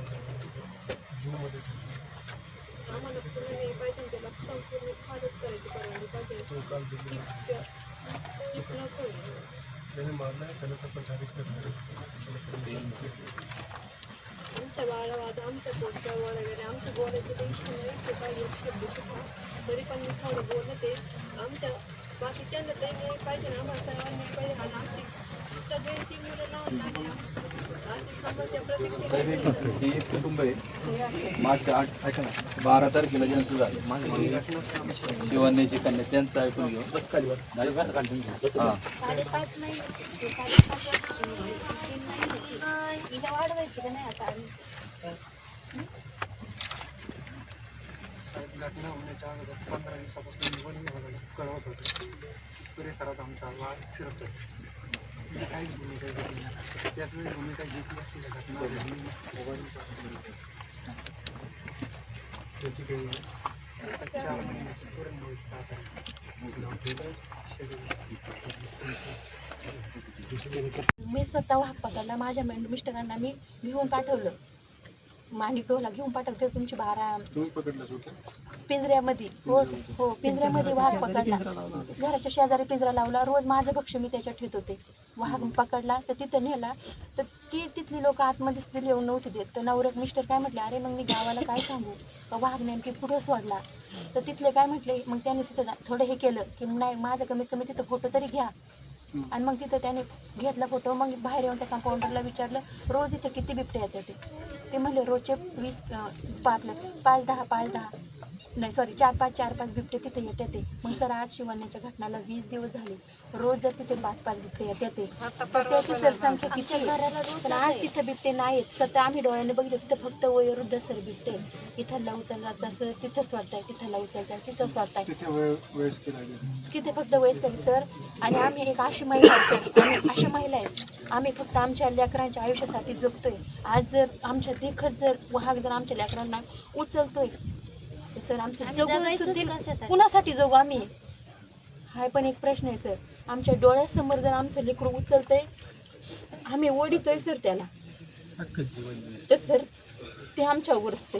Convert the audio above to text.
जूनमध्ये आम्हाला पुन्हा नाही पाहिजे त्याला संपूर्ण फारच करायची परवानगी पाहिजे सीट नको ज्याने मारलाय त्याला तर ठारीच करणार आमच्या बाळावाद आमच्या पोटच्या वगैरे आमच्या बोलायचं टेन्शन नाही ते काही एक शब्द सुद्धा तरी पण मी थोडं बोलते आमच्या बाकीच्यांना काही नाही पाहिजे ना आम्हाला सर्वांना पाहिजे आणि आमची सगळ्यांची मुलं लहान लहान आहे. ही एक कुटुंब आहे मागच्या आठ ऐका बारा तारखेला ज्यांचं झालं शिवन्याची कन्या त्यांचं ऐकून घेऊ बस खाली बस हां साडेपाच महिने. साहेब घटना होण्याच्या अगोदर पंधरा दिवसापासून निवडणूक विभागाला कळवत होतं परिसरात आमचा वाद फिरतो मी स्वतः वाहक पकडला माझ्या मिस्टरांना मी घेऊन पाठवलं. डोला घेऊन पाठवलं ते तुमची बारा तुम्ही पकडलं होतं? पिंजऱ्यामध्ये. हो हो पिंजऱ्यामध्ये वाघ पकडला. घराच्या शेजारी पिंजरा लावला. रोज माझं भक्ष मी त्याच्यात ठेवत होते. वाघ पकडला तर तिथं नेला. तर ती तिथली लोक आतमध्ये सुद्धा येऊन नव्हती देत. तर नवरक मिस्टर काय म्हटले अरे मग मी गावाला काय सांगू? का वाघ नेमकी पुढे सोडला. तर तिथले काय म्हटले मग त्याने तिथं थोडं हे केलं की नाही माझं कमीत कमी तिथं फोटो तरी घ्या. आणि मग तिथं त्याने घेतला फोटो मग बाहेर येऊन त्या कंपाऊंडरला विचारलं रोज इथे किती बिबटे येतात ते? म्हणले रोजचे वीस अं, पाच दहा पाच दहा. नाही सॉरी चार पाच चार पाच बिबटे तिथे येते ते. मग सर आज शिवण्याच्या घटनाला वीस दिवस झाले. रोज जर तिथे पाच पाच बिबटे येते ते. तर त्याची सरसंख्या किती आहे? पण आज तिथे बिबटे नाहीत. स्वतः आम्ही डोळ्याने बघितलं तिथं फक्त वयोवृद्ध सर बिबटे इथं उचलतात तसं तिथं सोडताय तिथं तिथं त्याच्या वेळ वेळेस केला गेला तिथे फक्त वयस्कर सर. आणि आम्ही एक अशी महिला आहे सर. आम्ही अशा महिला आहेत आम्ही फक्त आमच्या लेकरांच्या आयुष्यासाठी जगतोय. आज जर आमच्या देखत जर वाहक जर आमच्या लेकरांना उचलतोय सर आमचं जगून सुद्धा कुणासाठी जगू आम्ही? हा पण एक प्रश्न आहे सर. आमच्या डोळ्यासमोर जर आमचं लेकरू उचलतंय आम्ही ओढितोय सर त्याला. तर सर ते आमच्यावर असते